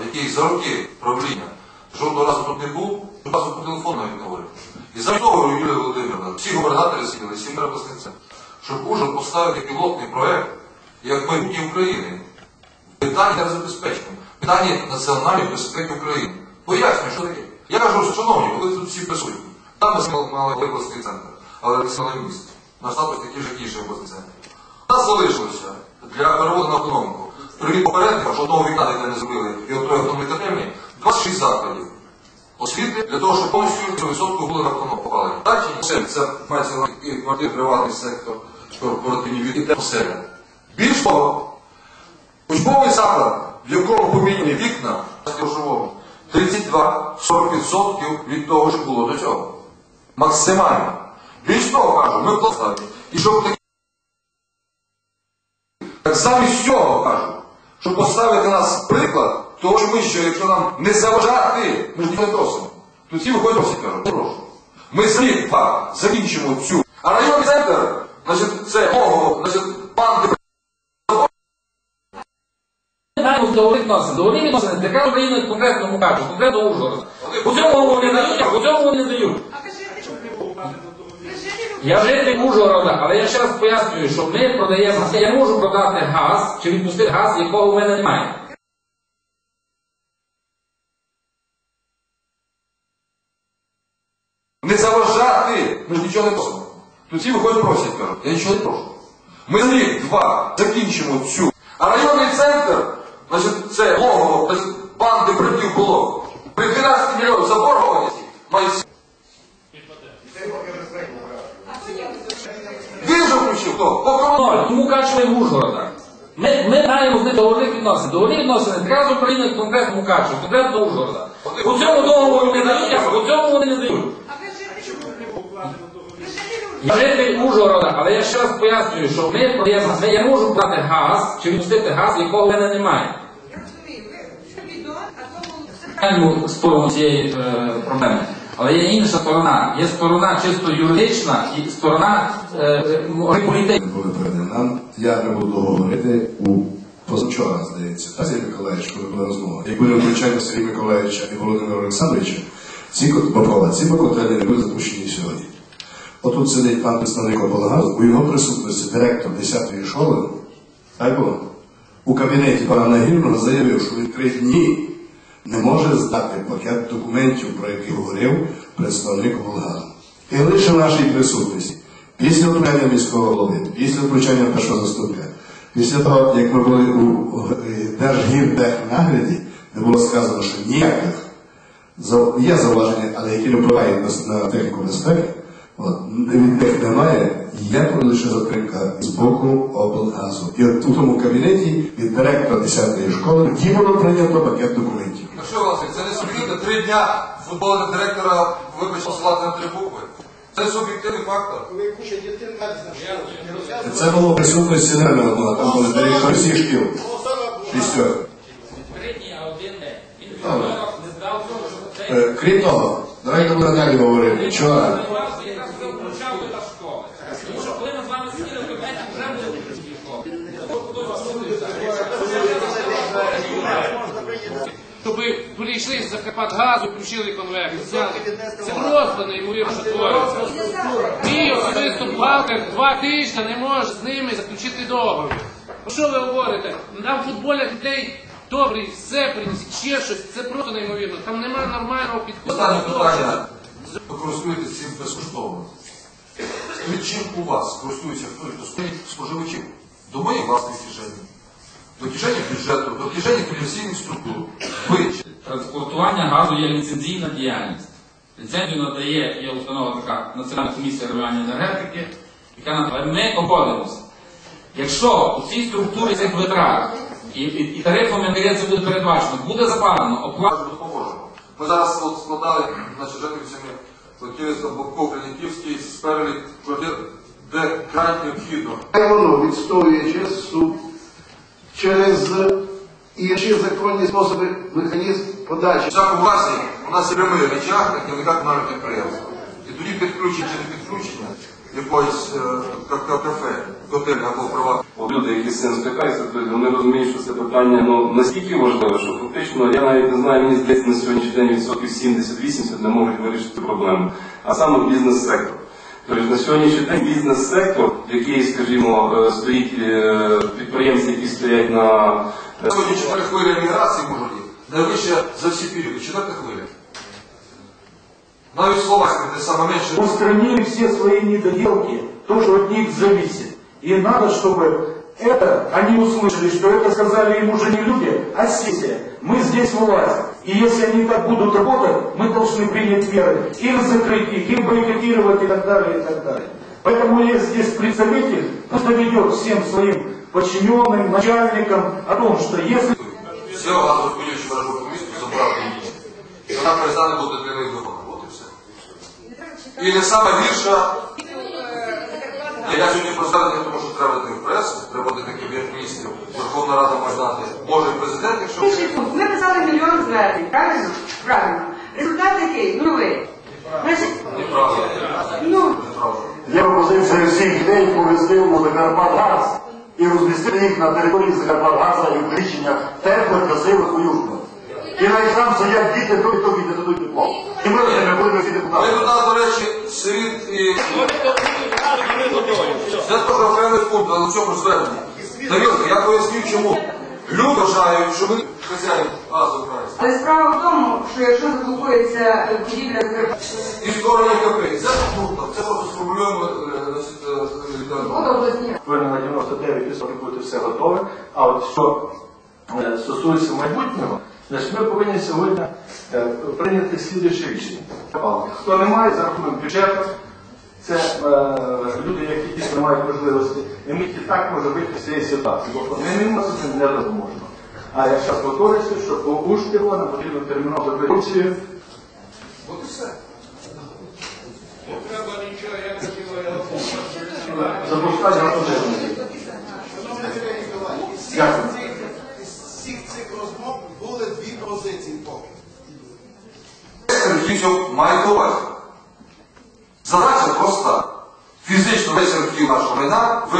який за роки правління жодного разу тут не був, разу по телефону не говорив. І за того Юлія Володимирівна, всі губернатори сиділи, всі перепускниці, щоб Ужгород поставити пілотний проект як майбутнє України. Питання забезпечення, питання національної безпеки України. Пояснюю, що таке. Я кажу, шановні, ви тут всі присутні. Там ми мали обласний центр, але це мали місто. Наш статус такий же, як інший обласний центр. У нас залишилося для переводу на економіку. Привід попередника, жодного вікна не зробили і отої автономної котельні, 26 закладів освіти для того, щоб повністю висотку були на автономію попали. Так? Все, Це мається і квартир, приватний сектор, корпоративні від поселення. Більш того, Учбовий заклад, в якому поміняні вікна грошовому, 32-40% від того, що було до цього. Максимально. Більш того кажу, ми пластати. І щоб такі... Так замість цього кажу, щоб поставити нас приклад, того, що ми що, якщо нам не заважати, ми ж не просимо. То всі виходять всі кажуть, прошу. Ми рік закінчимо цю. А районний центр, значить, це мого, значить, банди Маємо договори відносини. Договори відносини, яка Україна конкретно кажу, конкретно Ужгород. У цьому вони не дають, у цьому вони не дають. Я житель Ужгорода, але я ще раз пояснюю, що ми продаємо, я можу продати газ чи відпустити газ, якого в мене немає. Не заважати! Ми ж нічого не просимо. Тут всі виходять просять, кажуть, я нічого не прошу. Ми за рік, два, закінчимо цю. А районний центр, значить, це логово, банди братів було. При 12 мільйонів заборгованості має всі. Він же включив хто? По комунальному. Ноль, тому качуємо Ужгорода. Ми, ми маємо з договори відносини. Договори відносини, яка з України конкретно качує, конкретно Ужгорода. У цьому договору не дають, а у цьому вони не дають. Я житель Ужгорода, але я ще раз пояснюю, що ми ми- я можу брати газ чи відпустити газ, якого в мене немає. Я розумію, ви бідон, а то було Реальну сторону цієї е, проблеми. Але є інша сторона. Є сторона чисто юридична і сторона е, політична. нам. Я не буду говорити у позавчора, здається, та Сергій Миколаївич, коли була розмова. Якби не включання Сергія Миколаївича і Володимира Олександровича, ці кот- ці котелі не були запущені сьогодні. Отут сидить пан представник облгазу, у його присутності директор 10-ї школи, так було, у кабінеті пана Нагірного заявив, що він три дні не може здати пакет документів, про який говорив представник облгазу. І лише в нашій присутності, після втручання міського голови, після втручання першого заступника, після того, як ми були у е, Держгірдехнагляді, де було сказано, що ніяких є зауваження, але які не впливають на, техніку безпеки, от, від них немає, є лише затримка з боку облгазу. І от у тому кабінеті від директора 10-ї школи було прийнято пакет документів. Ну що, Василь, це не суб'єктивно. Три дня футбольного директора вибачте посилати на три букви. Це суб'єктивний фактор. Коли куча дітей навіть знайшли. Це було присутності не одного, там були директори всіх шкіл. Шістьох. Три дні, а один день. Він не здав цього, що це Е, Крім того, давайте ми далі говоримо. Вчора Тому що коли ми з вами сиділи в кабінеті, вже були включені школи. Щоб прийшли з Закарпатгазу, включили конвектор. Це, це просто неймовірно, що твориться. Мій особисто бухгалтер два тижні не може з ними заключити договір. Про що ви говорите? Нам футбольних дітей добрий, все принесіть, ще щось. Це просто неймовірно. Там немає нормального підходу. Останнє до того. питання. Ви користуєтесь цим безкоштовно. Скажіть, чим у вас користується хтось до своїх споживачів? До моєї власної кишені, до кишені бюджету, до кишені комерційних структур. Ви Транспортування газу є ліцензійна діяльність. Ліцензію надає є установа така Національна комісія регулювання енергетики, яка надає. Ми обходимося. Якщо у цій структурі цих витрат і, і, і тарифами енергетики буде передбачено, буде запалено допоможемо. Ми зараз от складали значить, жителівцями Латівська, Бобков, Клініківський з перелік квартир, де край необхідно. Воно відстоює суд, через інші законні способи, механізм подачі. Всяку власність у нас є прямий речах на керівника комунального підприємства. І тоді підключення чи не підключення якоїсь е, ка- ка- кафе, готель або приватного. Люди, які з цим стикаються, вони розуміють, що це питання ну, настільки важливе, що фактично я навіть не знаю, мені здається, на сьогоднішній день відсотків 70-80 не можуть вирішити проблему. А саме бізнес-сектор. Тобто на сьогоднішній день бізнес-сектор, який, скажімо, е, стоїть е, підприємці, які стоять на е, Сьогодні чотири хвилі міграції мужиків, найвища за всі періоди, четверта хвиля. Навіть Словацька, де саме менше. устранили все свои недоделки, то, что от них зависит. И надо, чтобы это, они услышали, что это сказали им уже не люди, а сессия. Мы здесь власть. И если они так будут работать, мы должны принять меры. Или закрыть их, или бойкотировать и так далее, и так далее. Поэтому я здесь представитель, пусть доведет всем своим подчиненным, начальникам о том, что если Все газорозподільчі мережу по місту забрати її. І вона перестане бути для них дорога. От і все. І не саме гірша, я сьогодні представити, тому що треба йти в пресу, треба йти кабінет міністрів, Верховна Рада може знати, може і президент, якщо... Ми мільйон звернень, правильно? Правильно. Результат який? Нульовий. Значить, ну, Є пропозиція всіх дітей повезти в Закарпатгаз і розмістити їх на території Закарпатгаза і приміщення теплих, красивих, уютних. І навіть там стоять діти, то і то діти дадуть тепло. І ми з ними будемо всі Ми депутати. тут, нас, до речі, світ і... Це теж окремий пункт, але в цьому зверненні. Тарілка, я поясню чому. Люди вважають, що ми хазяїн газу український. але справа в тому, що якщо заблокується е, будівля І створення КП. Це абсурдно. Це просто сформулюємо е, е, обласні. повинно на 99% бути все готове. А от що стосується майбутнього, значить ми повинні сьогодні прийняти слідуюче рішення. Хто не має за рахунок бюджету, це люди, які дійсно мають можливості, і ми і так можемо вийти з цієї ситуації, бо ми не можемо не допоможемо. А я зараз повторюся, що по Ушківо нам потрібно терміново зробити. От і все. запускати автомобілі. Дякую. З всіх цих розмов були дві позиції поки. Архівців має увазі. Задача проста. Фізично весь архів нашого майна вивести